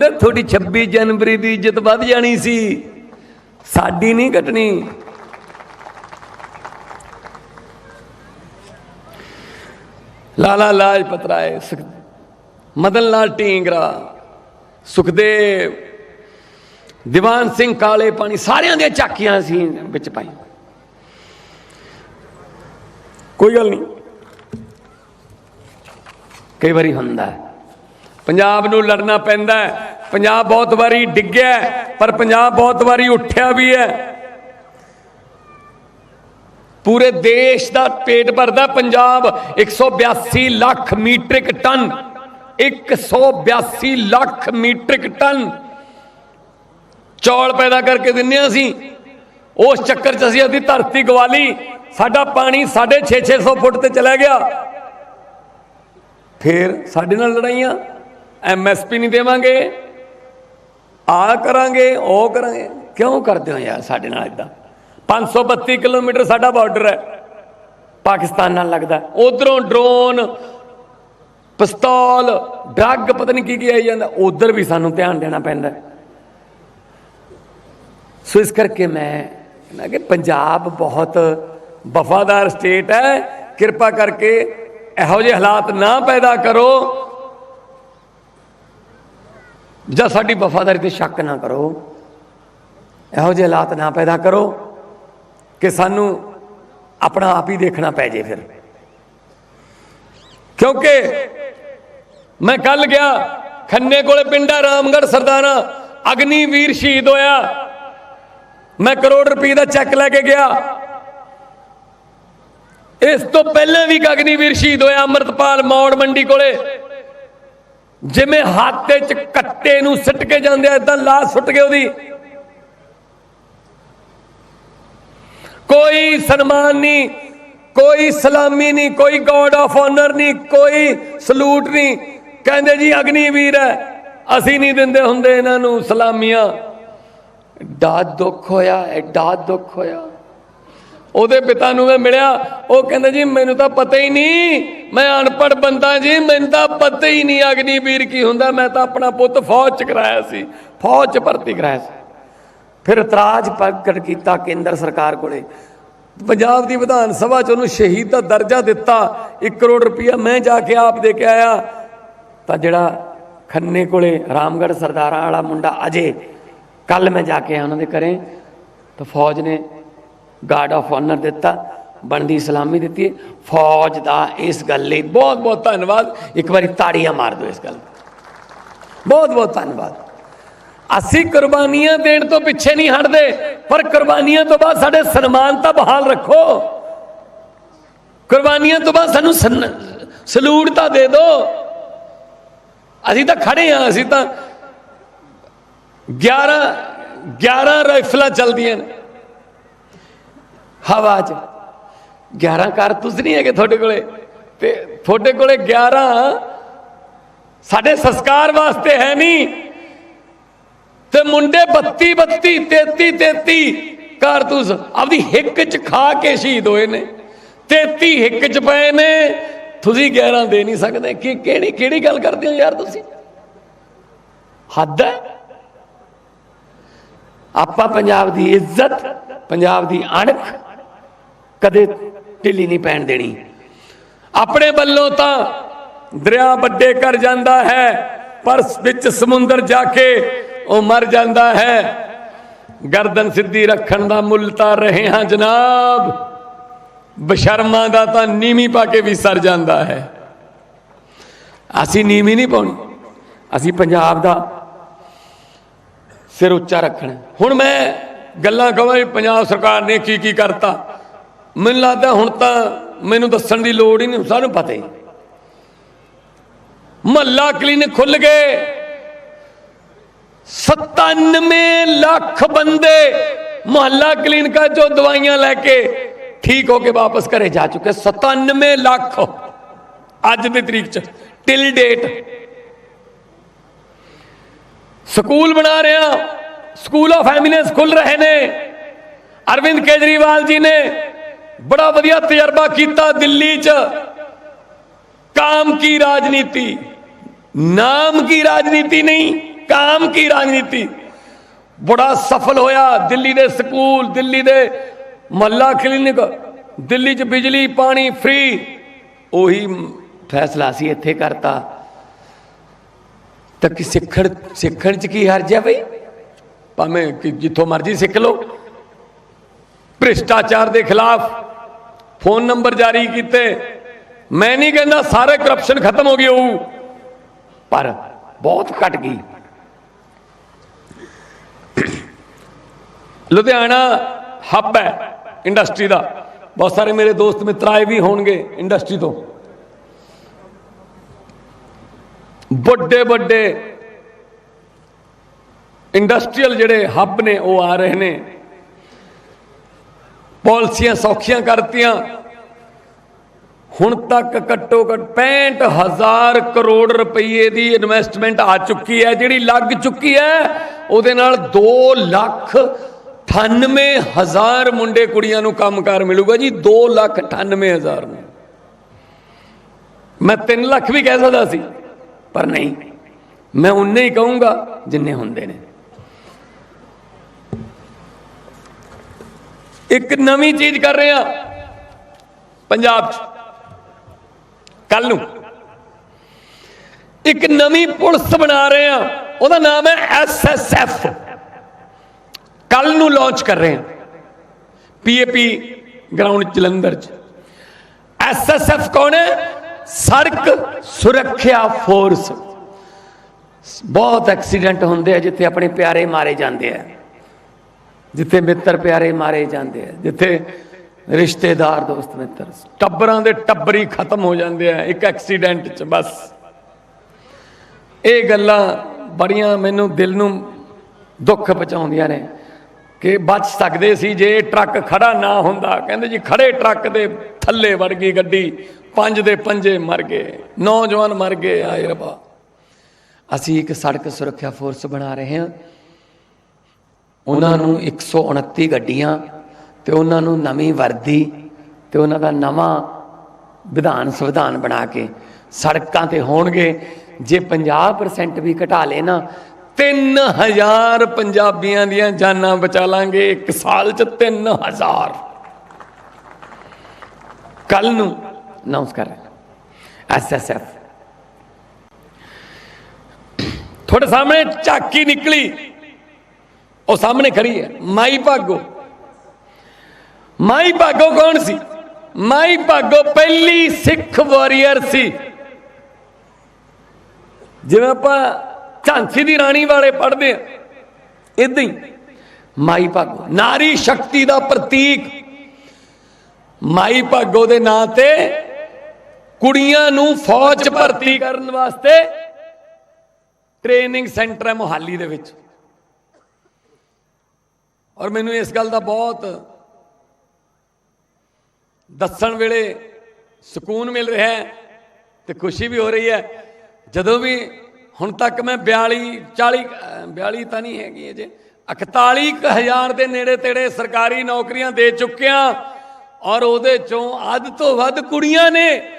ਤੇ ਤੁਹਾਡੀ 26 ਜਨਵਰੀ ਦੀ ਇੱਜ਼ਤ ਵੱਧ ਜਾਣੀ ਸੀ। ਸਾਡੀ ਨਹੀਂ ਘਟਣੀ। ਲਾਲਾ ਲਾਜਪਤ ਰਾਏ, ਸੁਖ- ਮਦਨ ਲਾਲ ਢੀਂਗਰਾ, ਸੁਖਦੇਵ, ਦੀਵਾਨ ਸਿੰਘ ਕਾਲੇ ਪਾਣੀ, ਸਾਰਿਆਂ ਦੀਆਂ ਝਾਕੀਆਂ ਸੀ ਵਿੱਚ ਪਾਈ। ਕੋਈ ਗੱਲ ਨਹੀਂ। ਕਈ ਵਾਰੀ ਹੁੰਦਾ ਪੰਜਾਬ ਨੂੰ ਲੜਨਾ ਪੈਂਦਾ ਹੈ। ਪੰਜਾਬ ਬਹੁਤ ਵਾਰੀ ਡਿੱਗਿਆ ਪਰ ਪੰਜਾਬ ਬਹੁਤ ਵਾਰੀ ਉੱਠਿਆ ਵੀ ਹੈ। ਪੂਰੇ ਦੇਸ਼ ਦਾ ਪੇਟ ਭਰਦਾ Punjab 182 lakh metric ton 182 lakh metric ton. ਚੌਲ ਪੈਦਾ ਕਰਕੇ ਦਿੰਨੇ ਆ ਅਸੀਂ। ਉਸ ਚੱਕਰ 'ਚ ਅਸੀਂ ਅੱਧੀ ਧਰਤੀ ਗਵਾਲੀ, ਸਾਡਾ ਪਾਣੀ 6.5 600 ਫੁੱਟ ਤੇ ਚਲਾ ਗਿਆ। ਫਿਰ ਸਾਡੇ ਨਾਲ ਲੜਾਈਆਂ ਐਮਐਸਪੀ ਨਹੀਂ ਦੇਵਾਂਗੇ। ਆ ਕਰਾਂਗੇ, ਉਹ ਕਰਾਂਗੇ। ਕਿਉਂ ਕਰਦੇ ਹੋ ਯਾਰ ਸਾਡੇ ਨਾਲ ਇਦਾਂ 532 ਕਿਲੋਮੀਟਰ ਸਾਡਾ ਬਾਰਡਰ ਹੈ। ਪਾਕਿਸਤਾਨ ਨਾਲ ਲੱਗਦਾ ਉਧਰੋਂ ਡਰੋਨ ਪਿਸਤੌਲ, ਡਰੱਗ, ਪਤਾ ਨਹੀਂ ਕੀ ਕੀ ਆਈ ਜਾਂਦਾ। ਉਧਰ ਵੀ ਸਾਨੂੰ ਧਿਆਨ ਦੇਣਾ ਪੈਂਦਾ ਸੋ ਇਸ ਕਰਕੇ ਮੈਂ ਕਹਿੰਦਾ ਕਿ ਪੰਜਾਬ ਬਹੁਤ ਵਫਾਦਾਰ ਸਟੇਟ ਹੈ। ਕਿਰਪਾ ਕਰਕੇ ਇਹੋ ਜਿਹੇ ਹਾਲਾਤ ਨਾ ਪੈਦਾ ਕਰੋ। ਜਾਂ ਸਾਡੀ ਵਫਾਦਾਰੀ ਤੇ ਸ਼ੱਕ ਨਾ ਕਰੋ। ਇਹੋ ਜਿਹੇ ਹਾਲਾਤ ਨਾ ਪੈਦਾ ਕਰੋ ਕਿ ਸਾਨੂੰ ਆਪਣਾ ਆਪ ਹੀ ਦੇਖਣਾ ਪੈ ਜੇ ਫਿਰ। ਕਿਉਂਕਿ ਮੈਂ ਕੱਲ ਗਿਆ, ਖੰਨੇ ਕੋਲੇ ਪਿੰਡਾ ਰਾਮਗੜ੍ਹ ਸਰਦਾਰਾ ਅਗਨੀਵੀਰ ਸ਼ਹੀਦ ਹੋਇਆ। ਮੈਂ ਕਰੋੜ ਰੁਪਏ ਦਾ ਚੈੱਕ ਲੈ ਕੇ ਗਿਆ। ਇਸ ਤੋਂ ਪਹਿਲਾਂ ਵੀ ਇੱਕ ਅਗਨੀਵੀਰ ਸ਼ਹੀਦ ਹੋਇਆ ਅੰਮ੍ਰਿਤਪਾਲ ਮੌੜ ਮੰਡੀ ਕੋਲੇ। ਜਿਵੇਂ ਹੱਥ 'ਚ ਕੱਟੇ ਨੂੰ ਸਿੱਟ ਕੇ ਜਾਂਦੇ ਆ ਇਦਾਂ ਲਾਸ਼ ਸੁੱਟ ਗਈ ਉਹਦੀ। ਕੋਈ ਸਨਮਾਨ ਨਹੀਂ, ਕੋਈ ਸਲਾਮੀ ਨਹੀਂ, ਕੋਈ ਗੋਡ ਆਫ ਆਨਰ ਨਹੀਂ, ਕੋਈ ਸਲੂਟ ਨਹੀਂ। ਕਹਿੰਦੇ ਜੀ, ਅਗਨੀਵੀਰ ਹੈ। ਅਸੀਂ ਨਹੀਂ ਦਿੰਦੇ ਹੁੰਦੇ ਇਹਨਾਂ ਨੂੰ ਸਲਾਮੀਆਂ। ਐਡਾ ਦੁੱਖ ਹੋਇਆ ਐਡਾ ਦੁੱਖ ਹੋਇਆ। ਉਹਦੇ ਪਿਤਾ ਨੂੰ ਮੈਂ ਮਿਲਿਆ, ਉਹ ਕਹਿੰਦਾ ਜੀ, ਮੈਨੂੰ ਤਾਂ ਪਤਾ ਹੀ ਨਹੀਂ। ਮੈਂ ਅਨਪੜ੍ਹ ਬੰਦਾ ਜੀ, ਮੈਨੂੰ ਤਾਂ ਪਤਾ ਹੀ ਨਹੀਂ ਅਗਨੀਵੀਰ ਕੀ ਹੁੰਦਾ। ਮੈਂ ਤਾਂ ਆਪਣਾ ਪੁੱਤ ਫੌਜ ਚ ਕਰਾਇਆ ਸੀ, ਫੌਜ ਚ ਭਰਤੀ ਕਰਾਇਆ ਸੀ। ਫਿਰ ਇਤਰਾਜ਼ ਪ੍ਰਗਟ ਕੀਤਾ ਕੇਂਦਰ ਸਰਕਾਰ ਕੋਲੇ। ਪੰਜਾਬ ਦੀ ਵਿਧਾਨ ਸਭਾ ਚ ਉਹਨੂੰ ਸ਼ਹੀਦ ਦਾ ਦਰਜਾ ਦਿੱਤਾ 1 ਕਰੋੜ ਰੁਪਇਆ ਮੈਂ ਜਾ ਕੇ ਆਪ ਦੇ ਕੇ ਆਇਆ। ਤਾਂ ਜਿਹੜਾ ਖੰਨੇ ਕੋਲੇ ਰਾਮਗੜ੍ਹ ਸਰਦਾਰਾਂ ਵਾਲਾ ਮੁੰਡਾ ਅਜੇ ਕੱਲ ਮੈਂ ਜਾ ਕੇ ਆਇਆ ਉਹਨਾਂ ਦੇ ਘਰੇ। ਤਾਂ ਫੌਜ ਨੇ ਗਾਰਡ ਆਫ ਆਨਰ ਦਿੱਤਾ, ਬਣਦੀ ਸਲਾਮੀ ਦਿੱਤੀ। ਫੌਜ ਦਾ ਇਸ ਗੱਲ ਲਈ ਬਹੁਤ ਬਹੁਤ ਧੰਨਵਾਦ। ਇੱਕ ਵਾਰੀ ਤਾੜੀਆਂ ਮਾਰ ਦਿਓ ਇਸ ਗੱਲ ਬਹੁਤ ਬਹੁਤ ਧੰਨਵਾਦ। ਅਸੀਂ ਕੁਰਬਾਨੀਆਂ ਦੇਣ ਤੋਂ ਪਿੱਛੇ ਨਹੀਂ ਹਟਦੇ, ਪਰ ਕੁਰਬਾਨੀਆਂ ਤੋਂ ਬਾਅਦ ਸਾਡੇ ਸਨਮਾਨ ਤਾਂ ਬਹਾਲ ਰੱਖੋ। ਕੁਰਬਾਨੀਆਂ ਤੋਂ ਬਾਅਦ ਸਾਨੂੰ ਸਨ- ਸਲੂਟ ਤਾਂ ਦੇ ਦਿਓ ਅਸੀਂ ਤਾਂ ਖੜੇ ਆ ਅਸੀਂ ਤਾਂ 11 11 ਰਾਈਫਲਾਂ ਚੱਲਦੀਆਂ ਨੇ। ਹਵਾ 'ਚ। 11 ਕਾਰਤੂਸ ਨਹੀਂ ਹੈਗੇ ਤੁਹਾਡੇ ਕੋਲੇ। ਤੇ ਤੁਹਾਡੇ ਕੋਲੇ 11 ਸਾਡੇ ਸੰਸਕਾਰ ਵਾਸਤੇ ਹੈ ਨਹੀਂ। ਤੇ ਮੁੰਡੇ 32 32 33 33 ਕਾਰਤੂਸ ਆਪਦੀ ਹਿੱਕ 'ਚ ਖਾ ਕੇ ਸ਼ਹੀਦ ਹੋਏ ਨੇ। 33 ਹਿੱਕ 'ਚ ਪਏ ਨੇ। ਤੁਸੀਂ 11 ਦੇ ਨਹੀਂ ਸਕਦੇ। ਕਿ ਕਿਹੜੀ ਕਿਹੜੀ ਗੱਲ ਕਰਦੇ ਹੋ ਯਾਰ ਤੁਸੀਂ? ਹੱਦ ਹੈ। ਆਪਾਂ ਪੰਜਾਬ ਦੀ ਇੱਜ਼ਤ, ਪੰਜਾਬ ਦੀ ਅਣਖ ਕਦੇ ਢਿੱਲੀ ਨਹੀਂ ਪੈਣ ਦੇਣੀ। ਆਪਣੇ ਵੱਲੋਂ ਤਾਂ ਦਰਿਆ ਵੱਡੇ ਕਰ ਜਾਂਦਾ ਹੈ, ਪਰ ਵਿੱਚ ਸਮੁੰਦਰ ਜਾ ਕੇ ਉਹ ਮਰ ਜਾਂਦਾ ਹੈ। ਗਰਦਨ ਸਿੱਧੀ ਰੱਖਣ ਦਾ ਮੁੱਲ ਤਾਂ ਰਹੇ ਹਾਂ ਜਨਾਬ। ਬਸ਼ਰਮਾਂ ਦਾ ਤਾਂ ਨੀਵੀਂ ਪਾ ਕੇ ਵੀ ਸਰ ਜਾਂਦਾ ਹੈ। ਅਸੀਂ ਨੀਵੀਂ ਨਹੀਂ ਪਾਉਣੀ। ਅਸੀਂ ਪੰਜਾਬ ਦਾ ਸਿਰ ਉੱਚਾ ਰੱਖਣਾ ਹੁਣ ਮੈਂ ਗੱਲਾਂ ਕਹਾਂ ਵੀ ਪੰਜਾਬ ਸਰਕਾਰ ਨੇ ਕੀ ਕੀ ਕਰਤਾ। ਮੈਨੂੰ ਲੱਗਦਾ ਹੁਣ ਤਾਂ ਮੈਨੂੰ ਦੱਸਣ ਦੀ ਲੋੜ ਹੀ ਨਹੀਂ ਸਾਨੂੰ ਪਤਾ ਹੀ। ਮਹੱਲਾ ਕਲੀਨਿਕ ਖੁੱਲ ਗਏ। 97 ਲੱਖ ਬੰਦੇ ਮਹੱਲਾ ਕਲੀਨਿਕਾਂ ਚੋਂ ਦਵਾਈਆਂ ਲੈ ਕੇ ਠੀਕ ਹੋ ਕੇ ਵਾਪਸ ਘਰੇ ਜਾ ਚੁੱਕੇ। 97 ਲੱਖ ਅੱਜ ਦੀ ਤਰੀਕ ਚ ਟਿਲ ਡੇਟ ਸਕੂਲ ਬਣਾ ਰਿਹਾ ਸਕੂਲ ਆਫ ਐਮੀਨੈਂਸ ਖੁੱਲ ਰਹੇ ਨੇ। ਅਰਵਿੰਦ ਕੇਜਰੀਵਾਲ ਜੀ ਨੇ ਬੜਾ ਵਧੀਆ ਤਜਰਬਾ ਕੀਤਾ ਦਿੱਲੀ 'ਚ। ਕਾਮ ਕੀ ਰਾਜਨੀਤੀ? ਨਾਮ ਕੀ ਰਾਜਨੀਤੀ ਨਹੀਂ, ਕਾਮ ਕੀ ਰਾਜਨੀਤੀ? ਬੜਾ ਸਫਲ ਹੋਇਆ ਦਿੱਲੀ ਦੇ ਸਕੂਲ, ਦਿੱਲੀ ਦੇ ਮੱਲਾ ਕਲੀਨਿਕ। ਦਿੱਲੀ 'ਚ ਬਿਜਲੀ, ਪਾਣੀ ਫ੍ਰੀ ਉਹੀ ਫੈਸਲਾ ਸੀ ਇੱਥੇ ਕਰਤਾ। ਤਾਂ ਕਿ ਸਿੱਖਣ ਸਿੱਖਣ 'ਚ ਕੀ ਹਰਜਿਆ ਬਈ? ਭਾਵੇਂ ਜਿੱਥੋਂ ਮਰਜ਼ੀ ਸਿੱਖ ਲਓ। ਭ੍ਰਿਸ਼ਟਾਚਾਰ ਦੇ ਖਿਲਾਫ ਫੋਨ ਨੰਬਰ ਜਾਰੀ ਕੀਤੇ। ਮੈਂ ਨਹੀਂ ਕਹਿੰਦਾ ਸਾਰੇ ਕਰਪਸ਼ਨ ਖਤਮ ਹੋ ਗਈ ਹੋਊ, ਪਰ ਬਹੁਤ ਘਟ ਗਈ। ਲੁਧਿਆਣਾ ਹੱਬ ਹੈ ਇੰਡਸਟਰੀ ਦਾ। ਬਹੁਤ ਸਾਰੇ ਮੇਰੇ ਦੋਸਤ ਮਿੱਤਰ ਆਏ ਵੀ ਹੋਣਗੇ ਇੰਡਸਟਰੀ ਤੋਂ। ਵੱਡੇ ਵੱਡੇ ਇੰਡਸਟਰੀਅਲ ਜਿਹੜੇ ਹੱਬ ਨੇ, ਉਹ ਆ ਰਹੇ ਨੇ। ਪਾਲਿਸੀਆਂ ਸੌਖੀਆਂ ਕਰਤੀਆਂ। ਹੁਣ ਤੱਕ ਘੱਟੋ ਘੱਟ 65000 ਕਰੋੜ ਰੁਪਏ ਦੀ ਇਨਵੈਸਟਮੈਂਟ ਆ ਚੁੱਕੀ ਹੈ। ਜਿਹੜੀ ਲੱਗ ਚੁੱਕੀ ਹੈ, ਉਹਦੇ ਨਾਲ 2 ਲੱਖ 98000 ਮੁੰਡੇ ਕੁੜੀਆਂ ਨੂੰ ਕੰਮਕਾਰ ਮਿਲੂਗਾ ਜੀ। 2 ਲੱਖ 98000 ਨੂੰ। ਮੈਂ 3 ਲੱਖ ਵੀ ਕਹਿ ਸਕਦਾ ਸੀ, ਪਰ ਨਹੀਂ। ਮੈਂ ਉਨੇ ਹੀ ਕਹੂੰਗਾ, ਜਿੰਨੇ ਹੁੰਦੇ ਨੇ। ਇੱਕ ਨਵੀਂ ਚੀਜ਼ ਕਰ ਰਹੇ ਆ ਪੰਜਾਬ 'ਚ। ਕੱਲ ਨੂੰ। ਇੱਕ ਨਵੀਂ ਪੁਲਿਸ ਬਣਾ ਰਹੇ ਆ ਉਹਦਾ ਨਾਮ ਹੈ ਐਸਐਸਐਫ ਕੱਲ ਨੂੰ ਲਾਂਚ ਕਰ ਰਹੇ ਆ ਪੀਏਪੀ ਗਰਾਊਂਡ ਜਲੰਧਰ 'ਚ। ਐਸਐਸਐਫ ਕੌਣ ਹੈ? ਸੜਕ ਸੁਰੱਖਿਆ ਫੋਰਸ ਬਹੁਤ ਐਕਸੀਡੈਂਟ ਹੁੰਦੇ ਆ ਜਿੱਥੇ ਆਪਣੇ ਪਿਆਰੇ ਮਾਰੇ ਜਾਂਦੇ ਆ। ਜਿੱਥੇ ਮਿੱਤਰ ਪਿਆਰੇ ਮਾਰੇ ਜਾਂਦੇ ਆ, ਜਿੱਥੇ ਰਿਸ਼ਤੇਦਾਰ ਦੋਸਤ ਮਿੱਤਰ। ਟੱਬਰਾਂ ਦੇ ਟੱਬਰੀ ਖਤਮ ਹੋ ਜਾਂਦੇ ਆ, ਇੱਕ ਐਕਸੀਡੈਂਟ 'ਚ ਬਸ। ਇਹ ਗੱਲਾਂ ਬੜੀਆਂ ਮੈਨੂੰ ਦਿਲ ਨੂੰ ਦੁੱਖ ਪਹੁੰਚਾਉਂਦੀਆਂ ਨੇ ਕਿ ਬਚ ਸਕਦੇ ਸੀ ਜੇ ਟਰੱਕ ਖੜਾ ਨਾ ਹੁੰਦਾ। ਕਹਿੰਦੇ ਜੀ ਖੜੇ ਟਰੱਕ ਦੇ ਥੱਲੇ ਵੜ ਗਈ ਗੱਡੀ, ਪੰਜ ਦੇ ਪੰਜੇ ਮਰ ਗਏ, ਨੌਜਵਾਨ ਮਰ ਗਏ, ਆਏ ਰੱਬਾ। ਅਸੀਂ ਇੱਕ ਸੜਕ ਸੁਰੱਖਿਆ ਫੋਰਸ ਬਣਾ ਰਹੇ ਹਾਂ। ਉਹਨਾਂ ਨੂੰ 129 ਗੱਡੀਆਂ ਤੇ ਉਹਨਾਂ ਨੂੰ ਨਵੀਂ ਵਰਦੀ ਤੇ ਉਹਨਾਂ ਦਾ ਨਵਾਂ ਵਿਧਾਨ ਸੰਵਿਧਾਨ ਬਣਾ ਕੇ ਸੜਕਾਂ ਤੇ ਹੋਣਗੇ। ਜੇ 50% ਵੀ ਘਟਾ ਲੇ ਨਾ 3000 ਪੰਜਾਬੀਆਂ ਦੀਆਂ ਜਾਨਾਂ ਬਚਾ ਲਾਂਗੇ ਇੱਕ ਸਾਲ ਚ 3000 ਕੱਲ ਨੂੰ ਅਨਾਉਂਸ ਕਰ ਰਹੇ ਐਸਐਸਐਫ ਤੁਹਾਡੇ ਸਾਹਮਣੇ ਝਾਕੀ ਨਿਕਲੀ। ਉਹ ਸਾਹਮਣੇ ਖੜੀ ਹੈ। ਮਾਈ ਭਾਗੋ। ਮਾਈ ਭਾਗੋ ਕੌਣ ਸੀ? ਮਾਈ ਭਾਗੋ ਪਹਿਲੀ ਸਿੱਖ ਵਾਰੀਅਰ ਸੀ। ਜਿਵੇਂ ਆਪਾਂ ਝਾਂਸੀ ਦੀ ਰਾਣੀ ਵਾਲੇ ਪੜ੍ਹਦੇ ਆ ਇਦਾਂ ਹੀ। ਮਾਈ ਭਾਗੋ। ਨਾਰੀ ਸ਼ਕਤੀ ਦਾ ਪ੍ਰਤੀਕ। ਮਾਈ ਭਾਗੋ ਦੇ ਨਾਂ ਤੇ ਕੁੜੀਆਂ ਨੂੰ ਫੌਜ ਭਰਤੀ ਕਰਨ ਵਾਸਤੇ ਟ੍ਰੇਨਿੰਗ ਸੈਂਟਰ ਹੈ ਮੋਹਾਲੀ ਦੇ ਵਿੱਚ। ਔਰ ਮੈਨੂੰ ਇਸ ਗੱਲ ਦਾ ਬਹੁਤ ਦੱਸਣ ਵੇਲੇ ਸਕੂਨ ਮਿਲ ਰਿਹਾ ਹੈ ਤੇ ਖੁਸ਼ੀ ਵੀ ਹੋ ਰਹੀ ਹੈ। ਜਦੋਂ ਵੀ ਹੁਣ ਤੱਕ ਮੈਂ 42 40 ਅਹ 42 ਤਾਂ ਨਹੀਂ ਹੈਗੀ ਅਜੇ 41000 ਦੇ ਨੇੜੇ ਤੇੜੇ ਸਰਕਾਰੀ ਨੌਕਰੀਆਂ ਦੇ ਚੁੱਕਿਆ ਔਰ ਉਹਦੇ ਚੋਂ ਅੱਧ ਤੋਂ ਵੱਧ ਕੁੜੀਆਂ ਨੇ